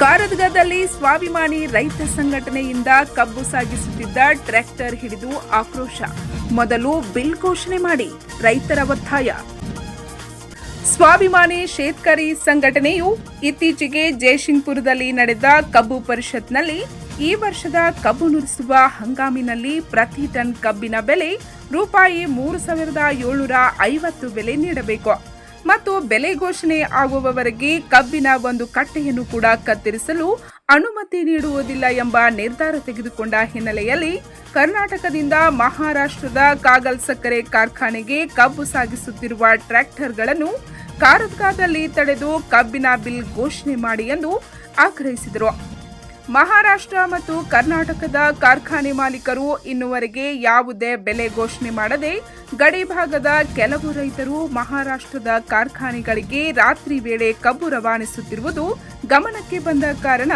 ಕಾರದಗದಲ್ಲಿ ಸ್ವಾಭಿಮಾನಿ ರೈತ ಸಂಘಟನೆಯಿಂದ ಕಬ್ಬು ಸಾಗಿಸುತ್ತಿದ್ದ ಟ್ರ್ಯಾಕ್ಟರ್ ಹಿಡಿದು ಆಕ್ರೋಶ. ಮೊದಲು ಬಿಲ್ ಘೋಷಣೆ ಮಾಡಿ ರೈತರ ಒತ್ತಾಯ. ಸ್ವಾಭಿಮಾನಿ ಶೇತ್ಕರಿ ಸಂಘಟನೆಯು ಇತ್ತೀಚೆಗೆ ಜಯಶಿಂಗ್ಪುರದಲ್ಲಿ ನಡೆದ ಕಬ್ಬು ಪರಿಷತ್ನಲ್ಲಿ ಈ ವರ್ಷದ ಕಬ್ಬು ನುರಿಸುವ ಹಂಗಾಮಿನಲ್ಲಿ ಪ್ರತಿ ಟನ್ ಕಬ್ಬಿನ ಬೆಲೆ ರೂಪಾಯಿ ಮೂರು ಸಾವಿರದ ಏಳ್ನೂರ ಐವತ್ತು ಬೆಲೆ ನೀಡಬೇಕು. ಮತ್ತು ಬೆಲೆ ಘೋಷಣೆ ಆಗುವವರೆಗೆ ಕಬ್ಬಿನ ಒಂದು ಕಟ್ಟೆಯನ್ನು ಕೂಡ ಕತ್ತರಿಸಲು ಅನುಮತಿ ನೀಡುವುದಿಲ್ಲ ಎಂಬ ನಿರ್ಧಾರ ತೆಗೆದುಕೊಂಡ ಹಿನ್ನೆಲೆಯಲ್ಲಿ ಕರ್ನಾಟಕದಿಂದ ಮಹಾರಾಷ್ಟ್ರದ ಕಾಗಲ್ ಸಕ್ಕರೆ ಕಾರ್ಖಾನೆಗೆ ಕಬ್ಬು ಸಾಗಿಸುತ್ತಿರುವ ಟ್ರ್ಯಾಕ್ಟರ್ಗಳನ್ನು ಕಾರದ್ಗಾದಲ್ಲಿ ತಡೆದು ಕಬ್ಬಿನ ಬಿಲ್ ಘೋಷಣೆ ಮಾಡಿ ಎಂದು ಆಗ್ರಹಿಸಿದರು. ಮಹಾರಾಷ್ಟ್ರ ಮತ್ತು ಕರ್ನಾಟಕದ ಕಾರ್ಖಾನೆ ಮಾಲೀಕರು ಇನ್ನುವರೆಗೆ ಯಾವುದೇ ಬೆಲೆ ಘೋಷಣೆ ಮಾಡದೆ ಗಡಿ ಭಾಗದ ಕೆಲವು ರೈತರು ಮಹಾರಾಷ್ಟ್ರದ ಕಾರ್ಖಾನೆಗಳಿಗೆ ರಾತ್ರಿ ವೇಳೆ ಕಬ್ಬು ರವಾನಿಸುತ್ತಿರುವುದು ಗಮನಕ್ಕೆ ಬಂದ ಕಾರಣ.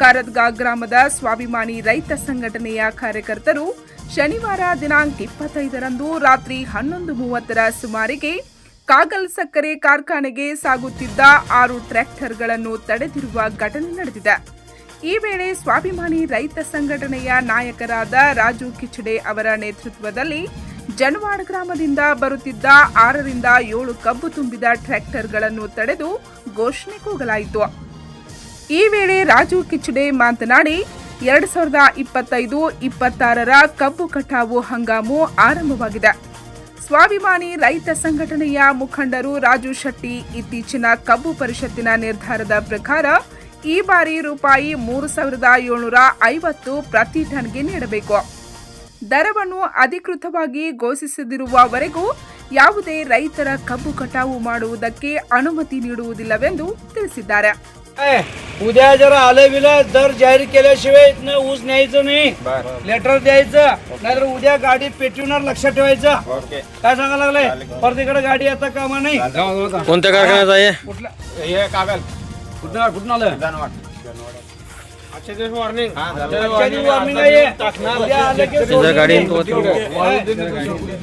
ಕಾರದ್ಗಾ ಗ್ರಾಮದ ಸ್ವಾಭಿಮಾನಿ ರೈತ ಸಂಘಟನೆಯ ಕಾರ್ಯಕರ್ತರು ಶನಿವಾರ ದಿನಾಂಕ ಇಪ್ಪತ್ತೈದರಂದು ರಾತ್ರಿ ಹನ್ನೊಂದು ಮೂವತ್ತರ ಸುಮಾರಿಗೆ ಕಾಗಲ್ ಸಕ್ಕರೆ ಕಾರ್ಖಾನೆಗೆ ಸಾಗುತ್ತಿದ್ದ ಆರು ಟ್ರ್ಯಾಕ್ಟರ್ಗಳನ್ನು ತಡೆದಿರುವ ಘಟನೆ ನಡೆದಿದೆ. ಈ ವೇಳೆ ಸ್ವಾಭಿಮಾನಿ ರೈತ ಸಂಘಟನೆಯ ನಾಯಕರಾದ ರಾಜು ಕಿಚಡೆ ಅವರ ನೇತೃತ್ವದಲ್ಲಿ ಜನವಾಡ ಗ್ರಾಮದಿಂದ ಬರುತ್ತಿದ್ದ ಆರರಿಂದ ಏಳು ಕಬ್ಬು ತುಂಬಿದ ಟ್ರ್ಯಾಕ್ಟರ್ಗಳನ್ನು ತಡೆದು ಘೋಷಣೆ ಕೂಗಲಾಯಿತು. ಈ ವೇಳೆ ರಾಜು ಕಿಚಡೆ ಮಾತನಾಡಿ, ಎರಡ್ ಸಾವಿರದ ಇಪ್ಪತ್ತೈದು ಇಪ್ಪತ್ತಾರರ ಕಬ್ಬು ಕಟಾವು ಹಂಗಾಮು ಆರಂಭವಾಗಿದೆ. ಸ್ವಾಭಿಮಾನಿ ರೈತ ಸಂಘಟನೆಯ ಮುಖಂಡರು ರಾಜು ಶೆಟ್ಟಿ ಇತ್ತೀಚಿನ ಕಬ್ಬು ಪರಿಷತ್ತಿನ ನಿರ್ಧಾರದ ಪ್ರಕಾರ ಈ ಬಾರಿ ರೂಪಾಯಿ ಮೂರು ಸಾವಿರದ ಏಳ್ನೂರ ಐವತ್ತು ಪ್ರತಿ ಟನ್ಗೆ ನೀಡಬೇಕು ದರವನ್ನು ಅಧಿಕೃತವಾಗಿ ಘೋಷಿಸದಿರುವವರೆಗೂ ಯಾವುದೇ ರೈತರ ಕಬ್ಬು ಕಟಾವು ಮಾಡುವುದಕ್ಕೆ ಅನುಮತಿ ನೀಡುವುದಿಲ್ಲವೆಂದು ತಿಳಿಸಿದ್ದಾರೆ ए, उद्या जर आलं बिलं दर जाहीर केल्याशिवाय इथनं ऊस न्यायचं नाही लेटर द्यायचं नाहीतर उद्या गाडी पेटविणार लक्षात ठेवायचं काय सांगायला लागलंय परत इकडे गाडी आता कामा नाही कोणत्या कारखान्यात आहे कुठला हे कागल कुठं कुठून आलं आजच्या दिवस वॉर्निंग आहे उद्या आलं की त्याच्या गाडीन तो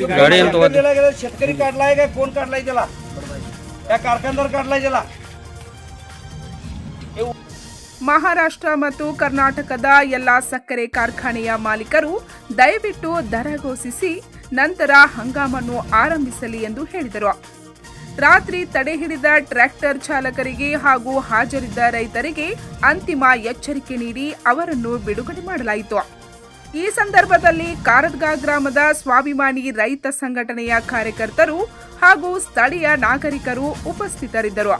गाडीन तो दिला गेला शेतकरी काढलाय का कोण काढलाय त्याला त्या कारखानदार काढलाय त्याला ಮಹಾರಾಷ್ಟ್ರ ಮತ್ತು ಕರ್ನಾಟಕದ ಎಲ್ಲಾ ಸಕ್ಕರೆ ಕಾರ್ಖಾನೆಯ ಮಾಲೀಕರು ದಯವಿಟ್ಟು ದರ ಘೋಷಿಸಿ ನಂತರ ಹಂಗಾಮನ್ನು ಆರಂಭಿಸಲಿ ಎಂದು ಹೇಳಿದರು ರಾತ್ರಿ ತಡೆ ಹಿಡಿದ ಟ್ರ್ಯಾಕ್ಟರ್ ಚಾಲಕರಿಗೆ ಹಾಗೂ ಹಾಜರಿದ್ದ ರೈತರಿಗೆ ಅಂತಿಮ ಎಚ್ಚರಿಕೆ ನೀಡಿ ಅವರನ್ನು ಬಿಡುಗಡೆ ಮಾಡಲಾಯಿತು. ಈ ಸಂದರ್ಭದಲ್ಲಿ ಕಾರದ್ಗಾ ಗ್ರಾಮದ ಸ್ವಾಭಿಮಾನಿ ರೈತ ಸಂಘಟನೆಯ ಕಾರ್ಯಕರ್ತರು ಹಾಗೂ ಸ್ಥಳೀಯ ನಾಗರಿಕರು ಉಪಸ್ಥಿತರಿದ್ದರು.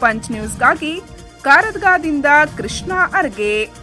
ಪಂಚ್ ನ್ಯೂಸ್ಗಾಗಿ ಕಾರದ್ಗಾದಿಂದ ಕೃಷ್ಣ ಅರ್ಗೆ.